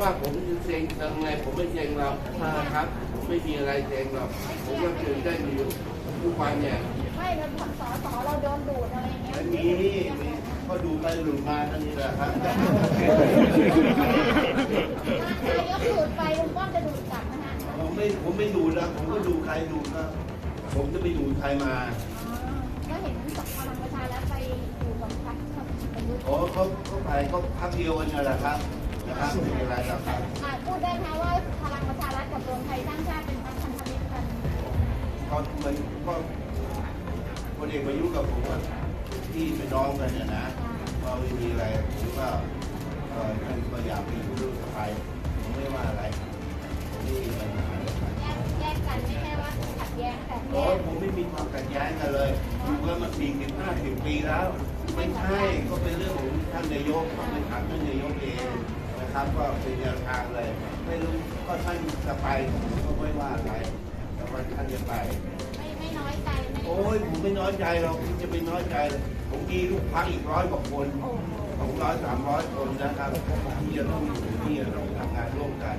ว่าผมจะเซ็งทำไงผมไม่เซ็งหรอกนะครับผมไม่มีอะไรเซ็งหรอกผมก็ตื่นได้มีอยู่ทุกวันเนี่ยไม่เราสอสอเราโดนดูดอะไรอย่างเงี้ยอันนี้มีก็ดูไปดูมาอันนี้แหละครับนายกดูดไปลุงป้อมจะดูดกลับนะฮะผมไม่ผมไม่ดูนะผมก็ดูใครดูก็ผมจะไปดูใครมาก็เห็นสองพลังประชารัฐไปอยู่กับพรรคประยุทธ์โอ้เขาเขาไปเขาพักเดียวกันนั่นแหละครับ นะครับไม่เป็นไรหรอกครับอ่าพูดได้ไหมว่าพลังประชารัฐกับรวมไทยสร้างชาติเป็นพรรคพันธมิตรกันก็มันก็คนเอกประยุทธ์กับผมว่าพี่เป็นน้องกันเนี่ยนะก็ไม่มีอะไรผมก็เออท่านก็อยากไปอยู่ด้วยกับใครผมไม่ว่าอะไรผมไม่มีปัญหาอะไรแยกแยกกันไม่ใช่ว่าขัดแย้งแต่แยโอ้ยกผมไม่มีความขัดแย้งกันเลยอยู่กันมาสี่สิบห้าสิบปีแล้ว ไม่ใช่ก็เป็นเรื่องของท่านนายกต้องไปถามท่านนายกเอง นะครับ ก็เป็นแนวทางเลย ไม่รู้ก็ท่านจะไปผมก็ไม่ว่าอะไรแต่ว่าท่านจะไป ไม่ไม่น้อยใจไม่โอ้ยผมไม่น้อยใจหรอกผมจะไปน้อยใจเลยผมมีลูกพักอีกร้อยกว่าคนโอ้โหสองร้อยสามร้อยคนนะครับที่จะต้องอยู่ที่จะต้องทำงานร่วมกัน